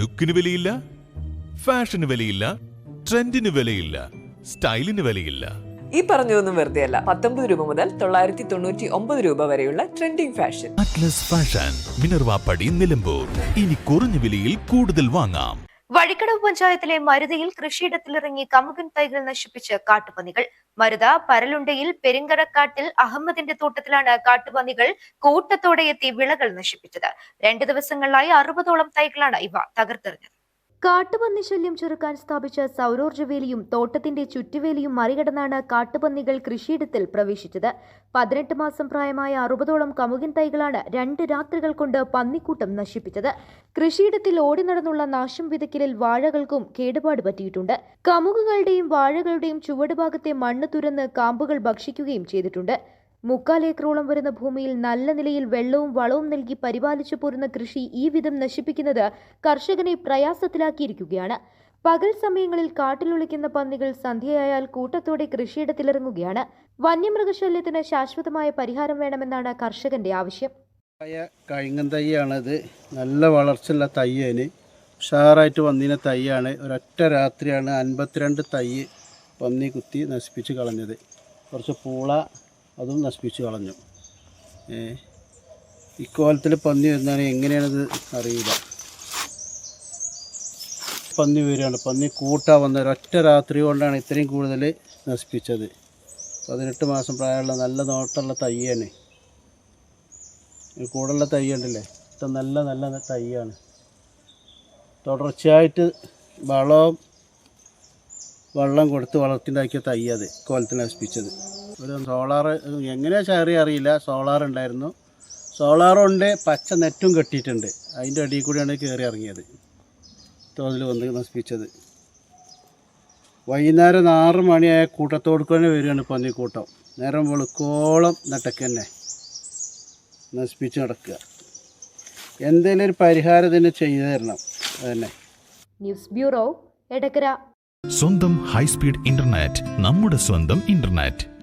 ലുക്കിന് വിലയില്ല ഫാഷന് വിലയില്ല ട്രെൻഡിന് വിലയില്ല സ്റ്റൈലിന് വിലയില്ല. ഈ പറഞ്ഞതൊന്നും വെറുതെ അല്ല പത്തൊമ്പത് രൂപ മുതൽ തൊള്ളായിരത്തി തൊണ്ണൂറ്റി ഒമ്പത് രൂപ വരെയുള്ള trending fashion. Atlas fashion Minervappadi Nilambur. ഇനി കുറഞ്ഞ വിലയിൽ കൂടുതൽ വാങ്ങാം. വഴിക്കടവ് പഞ്ചായത്തിലെ മരുതയിൽ കൃഷിയിടത്തിലിറങ്ങി കമുകൻ തൈകൾ നശിപ്പിച്ച് കാട്ടുപന്നികൾ. മരുത പരലുണ്ടയിൽ പെരിങ്കടക്കാട്ടിൽ അഹമ്മദിന്റെ തോട്ടത്തിലാണ് കാട്ടുപന്നികൾ കൂട്ടത്തോടെ എത്തി വിളകൾ നശിപ്പിച്ചത്. രണ്ടു ദിവസങ്ങളിലായി അറുപതോളം തൈകളാണ് ഇവ തകർത്തെറിഞ്ഞത്. കാട്ടുപന്നി ശല്യം ചെറുക്കാൻ സ്ഥാപിച്ച സൗരോർജ വേലിയും തോട്ടത്തിന്റെ ചുറ്റുവേലിയും മറികടന്നാണ് കാട്ടുപന്നികൾ കൃഷിയിടത്തിൽ പ്രവേശിച്ചത്. പതിനെട്ട് മാസം പ്രായമായ അറുപതോളം കമുകിൻ തൈകളാണ് രണ്ട് രാത്രികൾ കൊണ്ട് പന്നിക്കൂട്ടം നശിപ്പിച്ചത്. കൃഷിയിടത്തിൽ ഓടി നടന്നുള്ള നാശം വിതയ്ക്കലിൽ വാഴകൾക്കും കേടുപാട് പറ്റിയിട്ടുണ്ട്. കമുകുകളുടെയും വാഴകളുടെയും ചുവടുഭാഗത്തെ മണ്ണ് തുരന്ന് കാമ്പുകൾ ഭക്ഷിക്കുകയും ചെയ്തിട്ടുണ്ട്. മുക്കാൽ ഏക്കറോളം വരുന്ന ഭൂമിയിൽ നല്ല നിലയിൽ വെള്ളവും വളവും നൽകി പരിപാലിച്ചു പോരുന്ന കൃഷി ഈ വിധം നശിപ്പിക്കുന്നത് കർഷകനെ പ്രയാസത്തിലാക്കിയിരിക്കുകയാണ്. പകൽ സമയങ്ങളിൽ കാട്ടിലൊളിക്കുന്ന പന്നികൾ സന്ധ്യയായാൽ കൂട്ടത്തോടെ കൃഷിയിടത്തിലിറങ്ങുകയാണ്. വന്യമൃഗശല്യത്തിന് ശാശ്വതമായ പരിഹാരം വേണമെന്നാണ് കർഷകന്റെ ആവശ്യം. കഴുങ്ങൻ തൈയാണിത്. നല്ല വളർച്ചയുള്ള തയ്യേന് ഉഷാറായിട്ട് വന്നിന തൈയാണ്. ഒരൊറ്റ രാത്രിയാണ് അൻപത്തിരണ്ട് തയ്യ് പന്നി കുത്തി നശിപ്പിച്ച് കളഞ്ഞത്. കുറച്ച് പൂള അതും നശിപ്പിച്ച് കളഞ്ഞു. ഇക്കോലത്തിൽ പന്നി വരുന്നതാണ് എങ്ങനെയാണിത് അറിയില്ല. പന്നി വരികയാണ്. പന്നി കൂട്ടാ വന്ന ഒരൊറ്റ രാത്രി കൊണ്ടാണ് ഇത്രയും കൂടുതൽ നശിപ്പിച്ചത്. പതിനെട്ട് മാസം പ്രായമുള്ള നല്ല നോട്ടുള്ള തയ്യാണ്. കൂടുള്ള തൈ ഉണ്ടല്ലേ ഇത് നല്ല നല്ല തൈയാണ്. തുടർച്ചയായിട്ട് വളവും വെള്ളം കൊടുത്ത് വളർത്തിണ്ടാക്കിയ തൈ അത് കോലത്തിൽ നശിപ്പിച്ചത്. ഒരു സോളാർ എങ്ങനെയാ ചേറി അറിയില്ല. സോളാർ ഉണ്ടായിരുന്നു. സോളാറുണ്ട് പച്ച നെറ്റും കെട്ടിയിട്ടുണ്ട്. അതിന്റെ അടിയിൽ കൂടിയാണ് കയറി ഇറങ്ങിയത്. തോതിൽ വന്ന് നശിപ്പിച്ചത്. വൈകുന്നേരം ആറ് മണിയായ കൂട്ടത്തോട് തന്നെ വരികയാണ് പന്നിക്കൂട്ടം നേരം വെളുക്കോളം നട്ടക്കന്നെ നശിപ്പിച്ച് നടക്കുക. എന്തെങ്കിലും ഒരു പരിഹാരം ഇതിന് ചെയ്തു തരണം. അതന്നെ ന്യൂസ് ബ്യൂറോ എടക്കര. സ്വന്തം ഹൈസ്പീഡ് ഇന്റർനെറ്റ് നമ്മുടെ സ്വന്തം ഇന്റർനെറ്റ്.